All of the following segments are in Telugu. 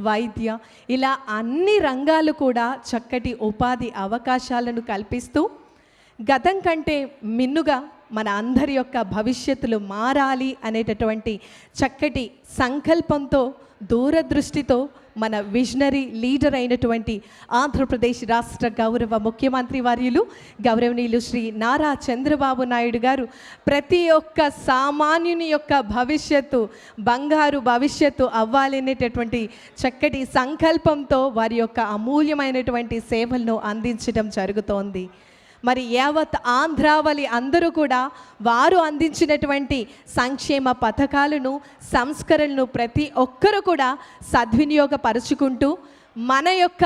వైద్య ఇలా అన్ని రంగాలు కూడా చక్కటి ఉపాధి అవకాశాలను కల్పిస్తూ గతం కంటే మిన్నుగా మన అందరి యొక్క భవిష్యత్తులు మారాలి అనేటటువంటి చక్కటి సంకల్పంతో దూరదృష్టితో మన విజనరీ లీడర్ అయినటువంటి ఆంధ్రప్రదేశ్ రాష్ట్ర గౌరవ ముఖ్యమంత్రి వర్యులు గౌరవనీయులు శ్రీ నారా చంద్రబాబు నాయుడు గారు. ప్రతి ఒక్క సామాన్యుని యొక్క భవిష్యత్తు బంగారు భవిష్యత్తు అవ్వాలి అనేటటువంటి చక్కటి సంకల్పంతో వారి యొక్క అమూల్యమైనటువంటి సేవలను అందించడం జరుగుతోంది. మరి యావత్ ఆంధ్రావళి అందరూ కూడా వారు అందించినటువంటి సంక్షేమ పథకాలను సంస్కరణలను ప్రతి ఒక్కరూ కూడా సద్వినియోగపరుచుకుంటూ మన యొక్క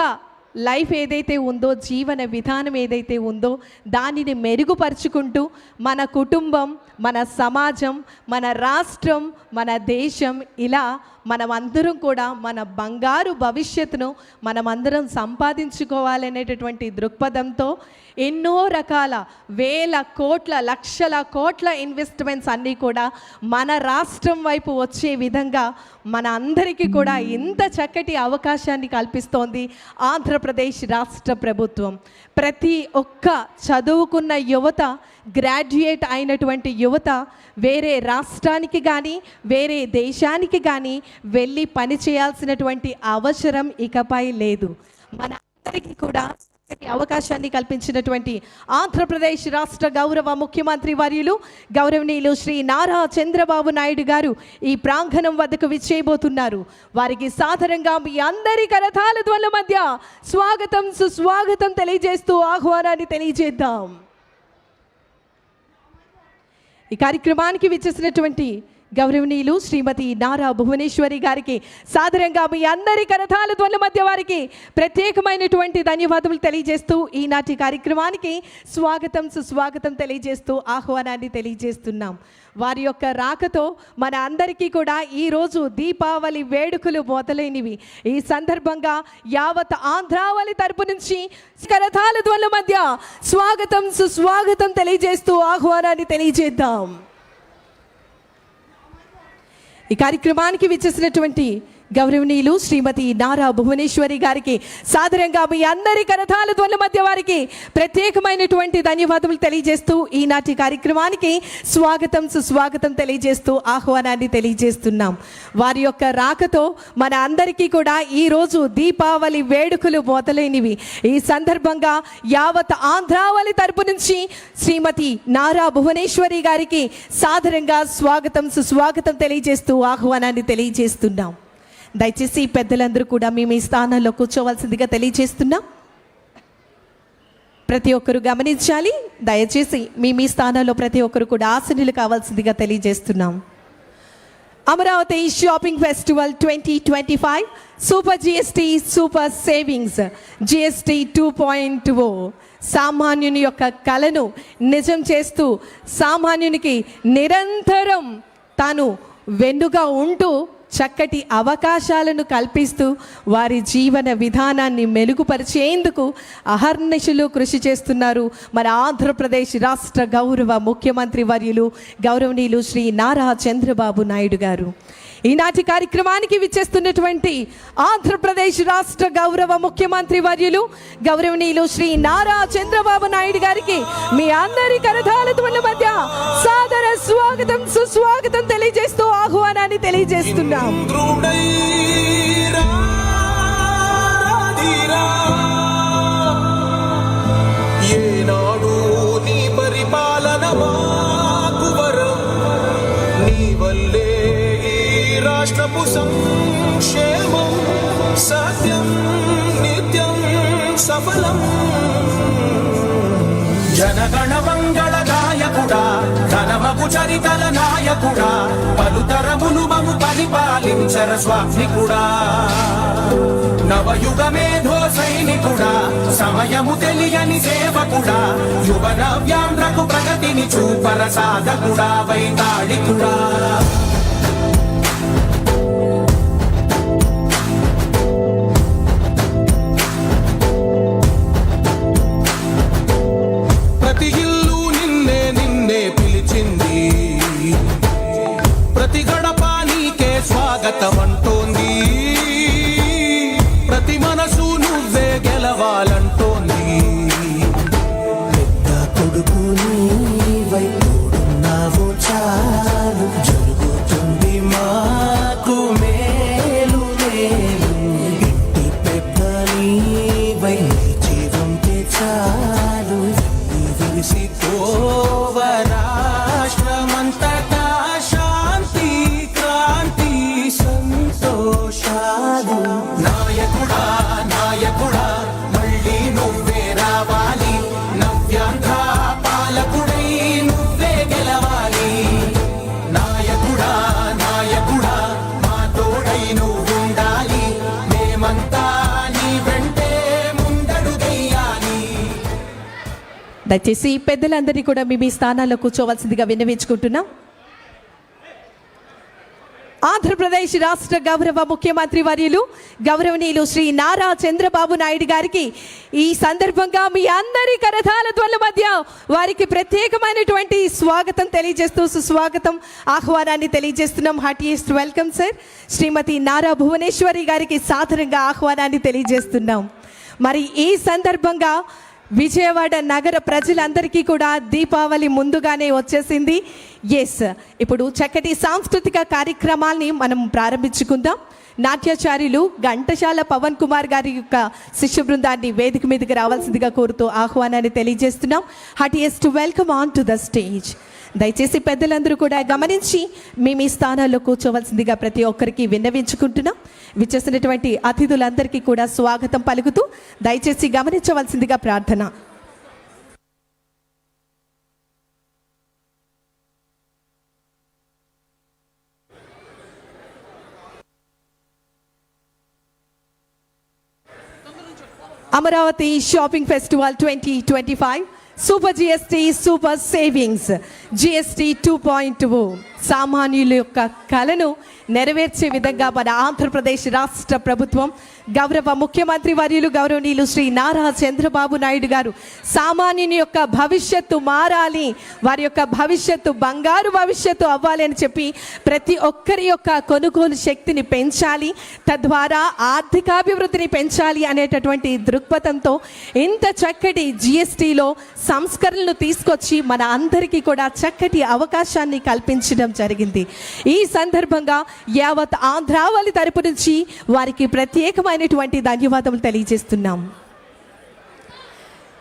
లైఫ్ ఏదైతే ఉందో జీవన విధానం ఏదైతే ఉందో దానిని మెరుగుపరుచుకుంటూ మన కుటుంబం మన సమాజం మన రాష్ట్రం మన దేశం ఇలా మనమందరం కూడా మన బంగారు భవిష్యత్తును మనమందరం సంపాదించుకోవాలనేటటువంటి దృక్పథంతో ఎన్నో రకాల వేల కోట్ల లక్షల కోట్ల ఇన్వెస్ట్మెంట్స్ అన్నీ కూడా మన రాష్ట్రం వైపు వచ్చే విధంగా మన అందరికీ కూడా ఇంత చక్కటి అవకాశాన్ని కల్పిస్తోంది ఆంధ్రప్రదేశ్ రాష్ట్ర ప్రభుత్వం. ప్రతి ఒక్క చదువుకున్న యువత గ్రాడ్యుయేట్ అయినటువంటి యువత వేరే రాష్ట్రానికి కానీ వేరే దేశానికి కానీ వెళ్ళి పని చేయాల్సినటువంటి అవసరం ఇకపై లేదు. మన అందరికీ కూడా అవకాశాన్ని కల్పించినటువంటి ఆంధ్రప్రదేశ్ రాష్ట్ర గౌరవ ముఖ్యమంత్రి వర్యులు గౌరవనీయులు శ్రీ నారా చంద్రబాబు నాయుడు గారు ఈ ప్రాంగణం వద్దకు విచ్చేయబోతున్నారు. వారికి సాధారణంగా మీ అందరి కరథాల ధ్వల మధ్య స్వాగతం సుస్వాగతం తెలియజేస్తూ ఆహ్వానాన్ని తెలియజేద్దాం. ఈ కార్యక్రమానికి విచ్చేసినటువంటి గౌరవనీయులు శ్రీమతి నారా భువనేశ్వరి గారికి సాధారణంగా మీ అందరి కరథాల ధ్వనుల మధ్య వారికి ప్రత్యేకమైనటువంటి ధన్యవాదములు తెలియజేస్తూ ఈనాటి కార్యక్రమానికి స్వాగతం సుస్వాగతం తెలియజేస్తూ ఆహ్వానాన్ని తెలియజేస్తున్నాం. వారి యొక్క రాకతో మన అందరికీ కూడా ఈరోజు దీపావళి వేడుకలు మొదలైనవి. ఈ సందర్భంగా యావత్ ఆంధ్రావళి తరపు నుంచి కరథాల ధ్వనుల మధ్య స్వాగతం సుస్వాగతం తెలియజేస్తూ ఆహ్వానాన్ని తెలియజేద్దాం. ఈ కార్యక్రమానికి విచ్చేసినటువంటి గౌరవనీయులు శ్రీమతి నారా భువనేశ్వరి గారికి సాధారణంగా మీ అందరి కరథాల ధ్వనుల మధ్య వారికి ప్రత్యేకమైనటువంటి ధన్యవాదములు తెలియజేస్తూ ఈనాటి కార్యక్రమానికి స్వాగతం సుస్వాగతం తెలియజేస్తూ ఆహ్వానాన్ని తెలియజేస్తున్నాం. వారి యొక్క రాకతో మన అందరికీ కూడా ఈరోజు దీపావళి వేడుకలు మొదలైనవి. ఈ సందర్భంగా యావత్ ఆంధ్రావళి తరపు నుంచి శ్రీమతి నారా భువనేశ్వరి గారికి సాధారణంగా స్వాగతం సుస్వాగతం తెలియజేస్తూ ఆహ్వానాన్ని తెలియజేస్తున్నాం. దయచేసి ఈ పెద్దలందరూ కూడా మేము ఈ స్థానంలో కూర్చోవలసిందిగా తెలియజేస్తున్నాం. ప్రతి ఒక్కరు గమనించాలి. దయచేసి మీ మీ స్థానంలో ప్రతి ఒక్కరు కూడా ఆసనులు కావాల్సిందిగా తెలియజేస్తున్నాం. Amaravati shopping festival twenty twenty five super GST super savings GST two point O సామాన్యుని యొక్క కళను నిజం చేస్తూ సామాన్యునికి నిరంతరం తాను వెన్నుగా ఉంటూ చక్కటి అవకాశాలను కల్పిస్తూ వారి జీవన విధానాన్ని మెరుగుపరిచేందుకు అహర్నిశులు కృషి చేస్తున్నారు. మన ఆంధ్రప్రదేశ్ రాష్ట్ర గౌరవ ముఖ్యమంత్రి వర్యులు గౌరవనీయులు శ్రీ నారా చంద్రబాబు నాయుడు గారు. ఈనాటి కార్యక్రమానికి విచ్చేస్తున్నటువంటి ఆంధ్రప్రదేశ్ రాష్ట్ర గౌరవ ముఖ్యమంత్రి వర్యులు గౌరవనీయులు శ్రీ నారా చంద్రబాబు నాయుడు గారికి మీ అందరి కరతాల మధ్య సాదర స్వాగతం సుస్వాగతం తెలియజేస్తూ ఆహ్వానాన్ని తెలియజేస్తున్నాం ఇంద్రుడైరా రాధిరా. ఏనాడు నీ పరిపాలన మాకు నీ వల్లే రాష్ట్రపు సంక్షేమం సత్యం నిత్యం సఫలం జనగణ చరితల నాయకుడా పలుతరమును మము పరిపాలించర స్వామికుడా నవయుగ మేధో సైనికుడా సమయము తెలియని సేవకుడా యువ నవ్యాంధ్రకు ప్రగతిని చూపర సాధకుడా వైతాళికుడా. ప్రతి దయచేసి పెద్దలందరినీ కూడా మీ మీ స్థానాల్లో కూర్చోవలసిందిగా విన్నవించుకుంటున్నాం. ఆంధ్రప్రదేశ్ రాష్ట్ర గౌరవ ముఖ్యమంత్రి వర్యులు గౌరవనీయులు శ్రీ నారా చంద్రబాబు నాయుడు గారికి ఈ సందర్భంగా మీ అందరి కరథాల ధ్వనుల మధ్య వారికి ప్రత్యేకమైనటువంటి స్వాగతం తెలియజేస్తూ సుస్వాగతం ఆహ్వానాన్ని తెలియజేస్తున్నాం. Heartiest welcome sir. Shrimati Nara Bhuvaneshwari గారికి సాధారణంగా ఆహ్వానాన్ని తెలియజేస్తున్నాం. మరి ఈ సందర్భంగా విజయవాడ నగర ప్రజలందరికీ కూడా దీపావళి ముందుగానే వచ్చేసింది. ఎస్ ఇప్పుడు చక్కటి సాంస్కృతిక కార్యక్రమాల్ని మనం ప్రారంభించుకుందాం. నాట్యాచార్యులు ఘంటశాల పవన్ కుమార్ గారి యొక్క శిష్య బృందాన్ని వేదిక మీదకి రావాల్సిందిగా కోరుతూ ఆహ్వానాన్ని తెలియజేస్తున్నాం. Heartiest welcome on to the stage. దయచేసి పెద్దలందరూ కూడా గమనించి మీ మీ స్థానాల్లో కూర్చోవలసిందిగా ప్రతి ఒక్కరికి విన్నవించుకుంటున్నాం. విచ్చేసినటువంటి అతిథులందరికీ కూడా స్వాగతం పలుకుతూ దయచేసి గమనించవలసిందిగా ప్రార్థన. Amaravati shopping festival twenty twenty five super GST super savings GST two point సామాన్యుల యొక్క కళను నెరవేర్చే విధంగా మన ఆంధ్రప్రదేశ్ రాష్ట్ర ప్రభుత్వం గౌరవ ముఖ్యమంత్రి వర్యులు గౌరవనీయులు శ్రీ నారా చంద్రబాబు నాయుడు గారు సామాన్యుని యొక్క భవిష్యత్తు మారాలి వారి యొక్క భవిష్యత్తు బంగారు భవిష్యత్తు అవ్వాలి అని చెప్పి ప్రతి ఒక్కరి యొక్క కొనుగోలు శక్తిని పెంచాలి తద్వారా ఆర్థికాభివృద్ధిని పెంచాలి అనేటటువంటి దృక్పథంతో ఇంత చక్కటి జిఎస్టీలో సంస్కరణలు తీసుకొచ్చి మన అందరికీ కూడా చక్కటి అవకాశాన్ని కల్పించడం జరిగింది. ఈ సందర్భంగా యావత్ ఆంధ్రావళి తరపు నుంచి వారికి ప్రత్యేకమైనటువంటి ధన్యవాదములు తెలియజేస్తున్నాం.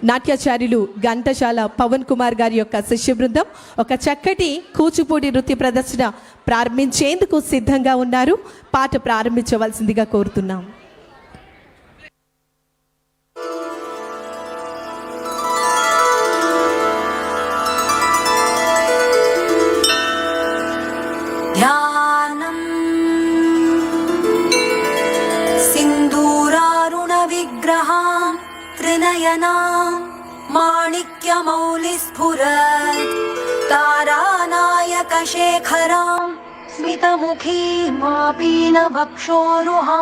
నాట్యాచార్యులు ఘంటశాల పవన్ కుమార్ గారి యొక్క శిష్య బృందం ఒక చక్కటి కూచిపూడి నృత్య ప్రదర్శన ప్రారంభించేందుకు సిద్ధంగా ఉన్నారు. పాట ప్రారంభించవలసిందిగా కోరుతున్నాం. नयनां माणिक्यमौलिस्फुरत् तारानायकशेखराम् स्मितमुखी मापीन भक्षोरुहा